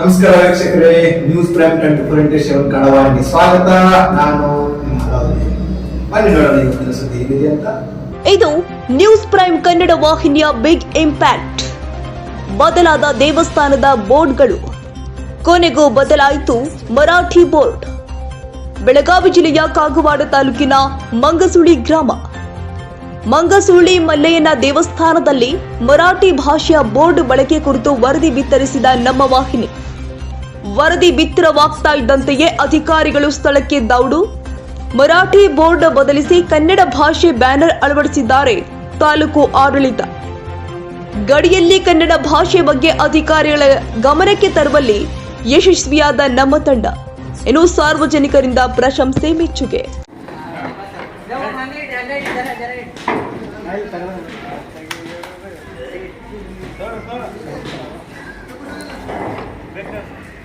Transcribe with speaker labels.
Speaker 1: ನಮಸ್ಕಾರ ವೀಕ್ಷಕರೇ news prime twenty four into seven ಕನ್ನಡವಾಹಿನಿ ಸ್ವಾಗತ ನಾನು. ಬನ್ನಿ ನೋಡೋಣ ಇವತ್ತಿನ ಸುದ್ದಿ ಏನಿದೆ ಅಂತ.
Speaker 2: ಇದು ನ್ಯೂಸ್ ಪ್ರೈಮ್ ಕನ್ನಡ ವಾಹಿನಿಯ ಬಿಗ್ ಇಂಪ್ಯಾಕ್ಟ್ ಬದಲಾದ ದೇವಸ್ಥಾನದ ಬೋರ್ಡ್ಗಳು. ಕೊನೆಗೂ ಬದಲಾಯಿತು ಮರಾಠಿ ಬೋರ್ಡ್. ಬೆಳಗಾವಿ ಜಿಲ್ಲೆಯ ಕಾಗವಾಡ ತಾಲೂಕಿನ ಮಂಗಸುಳಿ ಗ್ರಾಮ. ಮಂಗಸುಳಿ ಮಲ್ಲಯ್ಯನ ದೇವಸ್ಥಾನದಲ್ಲಿ ಮರಾಠಿ ಭಾಷೆಯ ಬೋರ್ಡ್ ಬಳಕೆ ಕುರಿತು ವರದಿ ಬಿತ್ತರಿಸಿದ ನಮ್ಮ ವಾಹಿನಿ. ವರದಿ ಬಿತ್ತರವಾಗ್ತಾ ಇದ್ದಂತೆಯೇ ಅಧಿಕಾರಿಗಳು ಸ್ಥಳಕ್ಕೆ ದೌಡು. ಮರಾಠಿ ಬೋರ್ಡ್ ಬದಲಿಸಿ ಕನ್ನಡ ಭಾಷೆ ಬ್ಯಾನರ್ ಅಳವಡಿಸಿದ್ದಾರೆ. ತಾಲೂಕು ಆಡಳಿತ. ಗಡಿಯಲ್ಲಿ ಕನ್ನಡ ಭಾಷೆ ಬಗ್ಗೆ ಅಧಿಕಾರಿಗಳ ಗಮನಕ್ಕೆ ತರುವಲ್ಲಿ ಯಶಸ್ವಿಯಾದ ನಮ್ಮ ತಂಡ. ಇನ್ನು ಸಾರ್ವಜನಿಕರಿಂದ ಪ್ರಶಂಸೆ ಮೆಚ್ಚುಗೆ.